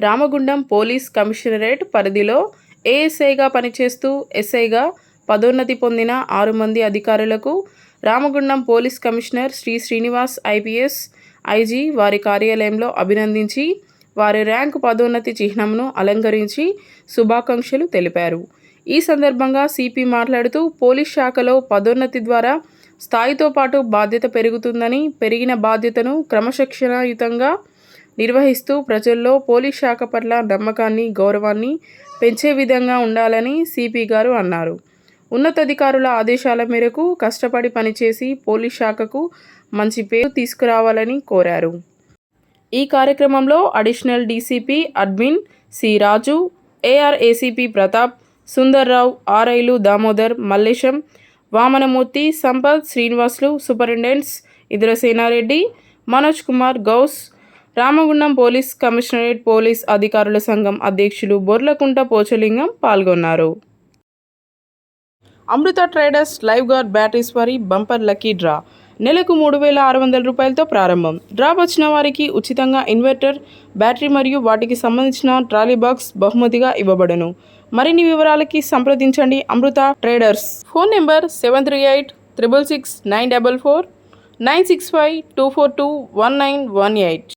Ramagundam police commissionerate పరిధిలో ఏఎస్ఐగా పనిచేస్తూ ఎస్ఐగా పదోన్నతి పొందిన ఆరు మంది అధికారులకు Ramagundam police commissioner Shri Srinivas IPS IG వారి కార్యాలయంలో అభినందించి వారి ర్యాంకు పదోన్నతి చిహ్నంను అలంకరించి శుభాకాంక్షలు తెలిపారు. ఈ సందర్భంగా సిపి మాట్లాడుతూ పోలీస్ శాఖలో పదోన్నతి ద్వారా స్థాయితో పాటు బాధ్యత పెరుగుతుందని పెరిగిన బాధ్యతను క్రమశిక్షణాయుతంగా నిర్వహిస్తూ ప్రజల్లో పోలీస్ శాఖ పట్ల నమ్మకాన్ని గౌరవాన్ని పెంచే విధంగా ఉండాలని సిపి గారు అన్నారు. ఉన్నతాధికారుల ఆదేశాల మేరకు కష్టపడి పనిచేసి పోలీస్ శాఖకు మంచి పేరు తీసుకురావాలని కోరారు. ఈ కార్యక్రమంలో additional DCP admin C Raju AR ACP Pratap Sundarrao ఆర్ఐలు Damodar Mallesham Vamanamurthy Sampath Srinivasulu superintendents Indrasenareddy Manoj Kumar Ghouse Ramagundam police commissionerate police అధికారుల సంఘం అధ్యక్షులు బొర్లకుంట పోచలింగం పాల్గొన్నారు. Amrutha traders live guard batteries వారి బంపర్ లక్కీ డ్రా. నెలకు మూడు వేల ఆరు వందల రూపాయలతో ప్రారంభం. డ్రా వచ్చిన వారికి ఉచితంగా ఇన్వర్టర్ బ్యాటరీ మరియు వాటికి సంబంధించిన ట్రాలీ బాక్స్ బహుమతిగా ఇవ్వబడును. మరిన్ని వివరాలకి సంప్రదించండి Amrutha traders. Phone number seven three eight triple six nine double four nine six five two four two one nine one eight.